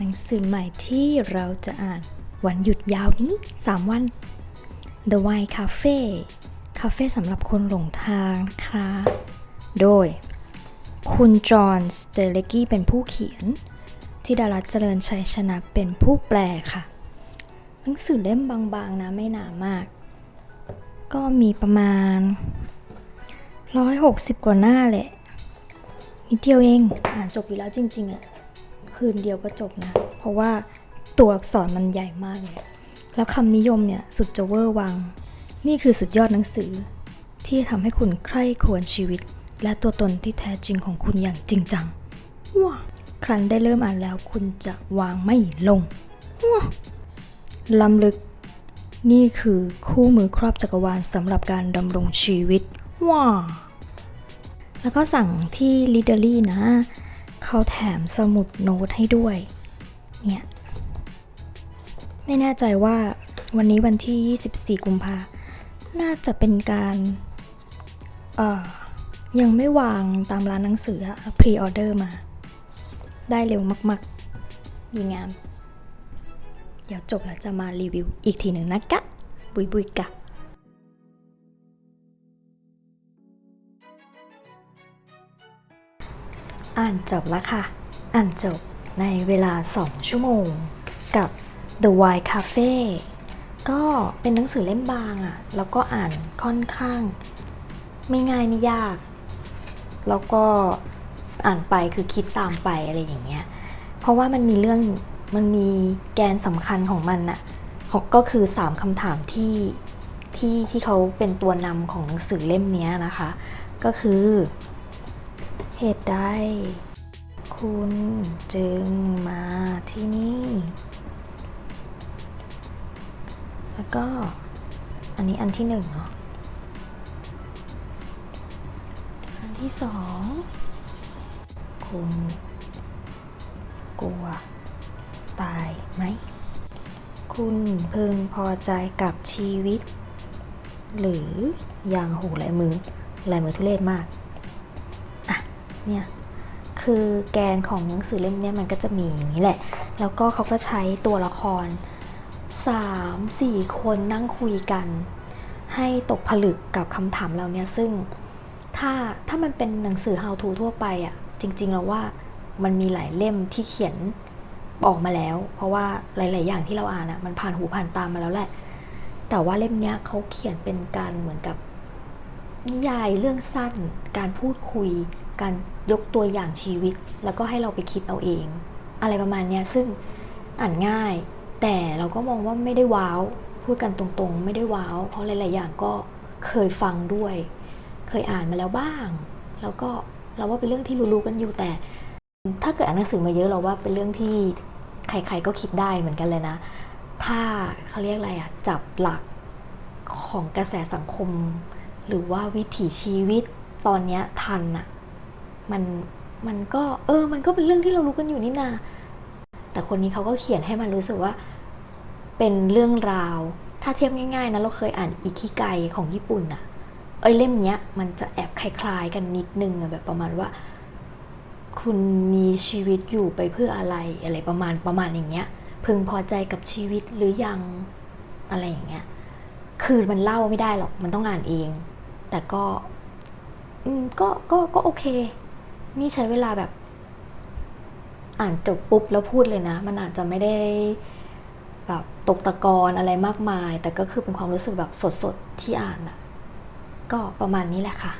หนังสือใหม่ที่เราจะอ่านวันหยุดยาวนี้ 3 วัน The Wine Cafe คาเฟ่สำหรับคนหลงทางนะคะโดย คุณจอห์นสเตเลกี้เป็นผู้เขียน ที่ดารัตเจริญชัยชนะเป็นผู้แปลค่ะ หนังสือเล่มบางๆนะไม่หนามาก ก็มีประมาณ 160 กว่าหน้าแหละนิดเดียวเอง อ่านจบอยู่แล้วจริงๆอะ คืนเดียวก็จบนะ เพราะว่าตัวอักษรมันใหญ่มากเลยแล้วคำนิยมเนี่ยสุดจะเวอร์วัง นี่คือสุดยอดหนังสือ ที่ทำให้คุณใคร่ครวญชีวิต และตัวตนที่แท้จริงของคุณอย่างจริงจังว้าครั้นได้เริ่มอ่านแล้วคุณจะวางไม่ลงว้าล้ำลึก นี่คือคู่มือครอบจักรวาลสำหรับการดำรงชีวิตว้าแล้วก็สั่งที่ l i d e r y นะ เขาแถมสมุดโน้ตให้ด้วย เนี่ย ไม่แน่ใจว่าวันนี้วันที่ 24 กุมภา น่าจะเป็นการเอ่อยังไม่วางตามร้านหนังสืออะพรีออเดอร์มา ได้เร็วมากๆ ดีงาม เดี๋ยวจบแล้วจะมารีวิวอีกทีหนึ่งนะกะ บุยบุยกะ อ่านจบแล้วค่ะ อ่านจบในเวลา 2 ชั่วโมง กับ The Wine Cafe ก็เป็นหนังสือเล่มบางอะ่ะ แล้วก็อ่านค่อนข้าง ไม่ง่ายไม่ยาก แล้วก็อ่านไปคือคิดตามไปอะไรอย่างเงี้ย เพราะว่ามันมีเรื่องมันมีแกนสำคัญของมันอะก็คือ 3คำถามที่ที่ที่เขาเป็นตัวนำของหนังสือเล่มนี้นะคะ ก็คือ เหตุใด คุณจึงมาที่นี่ แล้วก็อันนี้อันที่หนึ่งเนาะ อันที่สอง คุณกลัว ตายไหม คุณพึงพอใจกับชีวิต หรืออย่างหูลายมือลายมือทุเรศมาก เนี่ยคือแกนของหนังสือเล่มนี้มันก็จะมีอย่างนี้แหละ แล้วก็เขาก็ใช้ตัวละคร 3 4 คนนั่งคุยกัน ให้ตกผลึกกับคำถามเราเนี่ยซึ่งถ้าถ้ามันเป็นหนังสือ how to ทั่วไปอะ่ะจริง ๆ แล้วว่ามันมีหลายเล่มที่เขียนออกมาแล้ว เพราะว่าหลาย ๆ อย่างที่เราอ่านอะ่ะมันผ่านหูผ่านตามมาแล้วแหละ แต่ว่าเล่มเนี้ยเขาเขียนเป็นการเหมือนกับนิยายเรื่องสั้น การพูดคุย การยกตัวอย่างชีวิต แล้วก็ให้เราไปคิดเอาเอง อะไรประมาณนี้ซึ่งอ่านง่าย แต่เราก็มองว่าไม่ได้ว้าว พูดกันตรงๆ ไม่ได้ว้าว เพราะหลายๆอย่างก็เคยฟังด้วย เคยอ่านมาแล้วบ้าง แล้วก็เราว่าเป็นเรื่องที่รู้ๆกันอยู่แต่ ถ้าเกิดอ่านหนังสือมาเยอะเราว่าเป็นเรื่องที่ใครๆก็คิดได้เหมือนกันเลยนะ ถ้าเขาเรียกอะไรอะจับหลักของกระแสสังคม หรือว่าวิถีชีวิตตอนนี้ทันอะ มันมันก็เออ มันก็เป็นเรื่องที่เรารู้กันอยู่นี่นา แต่คนนี้เขาก็เขียนให้มันรู้สึกว่า เป็นเรื่องราว ถ้าเทียบง่ายๆนะเราเคยอ่านอิคิไกของญี่ปุ่นอะเอ้ยเล่มเนี้ย มันจะแอบคล้ายๆกันนิดนึงอะแบบประมาณว่า คุณมีชีวิตอยู่ไปเพื่ออะไรอะไรประมาณประมาณอย่างเงี้ย พึงพอใจกับชีวิตหรือยังอะไรอย่างเงี้ย คือมันเล่าไม่ได้หรอก มันต้องอ่านเอง แต่ก็ อืมก็ก็ก็โอเค นี่ใช้เวลาแบบ อ่านจบปุ๊บแล้วพูดเลยนะ มันอาจจะไม่ได้แบบตกตะกอนอะไรมากมาย แต่ก็คือเป็นความรู้สึกแบบสดๆที่อ่านอะก็ประมาณนี้แหละค่ะ